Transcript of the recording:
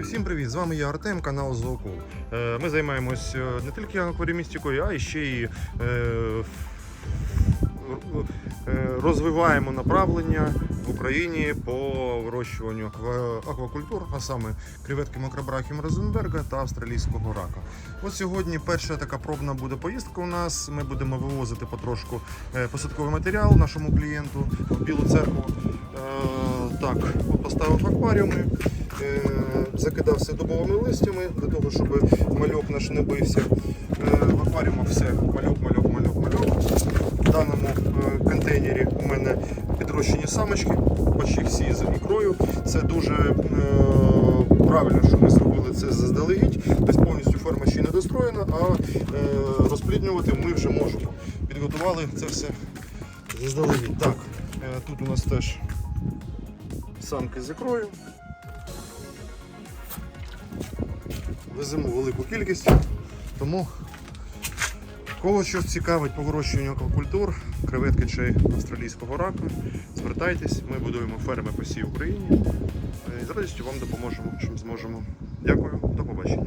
привіт! З вами я Артем, канал Зоокул. Е, Ми займаємось е, не тільки акваріумістикою, а й ще й е, розвиваємо направлення в Україні по вирощуванню аквакультур, а саме креветки макробрахіум Розенберга та австралійського рака. От сьогодні перша така пробна буде поїздка у нас. Ми будемо вивозити потрошку посадковий матеріал нашому клієнту в Білу церкву. Так, поставив акваріуми, закидався дубовими листями для того, щоб мальок наш не бився. Е, В акваріумах все мальок, мальок, мальок, мальок. В даному е, контейнері у мене підрощені самочки, почти всі з ікрою. Це дуже е, правильно, що ми зробили це заздалегідь. Тобто повністю ферма ще не достроєна, а розпліднювати ми вже можемо. Підготували це все заздалегідь. Так, тут у нас теж самки з ікрою. Веземо велику кількість, тому кого щось цікавить по вирощуванню аквакультур, креветки чи австралійського раку, звертайтесь, ми будуємо ферми по всій Україні. Е, І з радістю вам допоможемо, чим зможемо. Дякую, до побачення.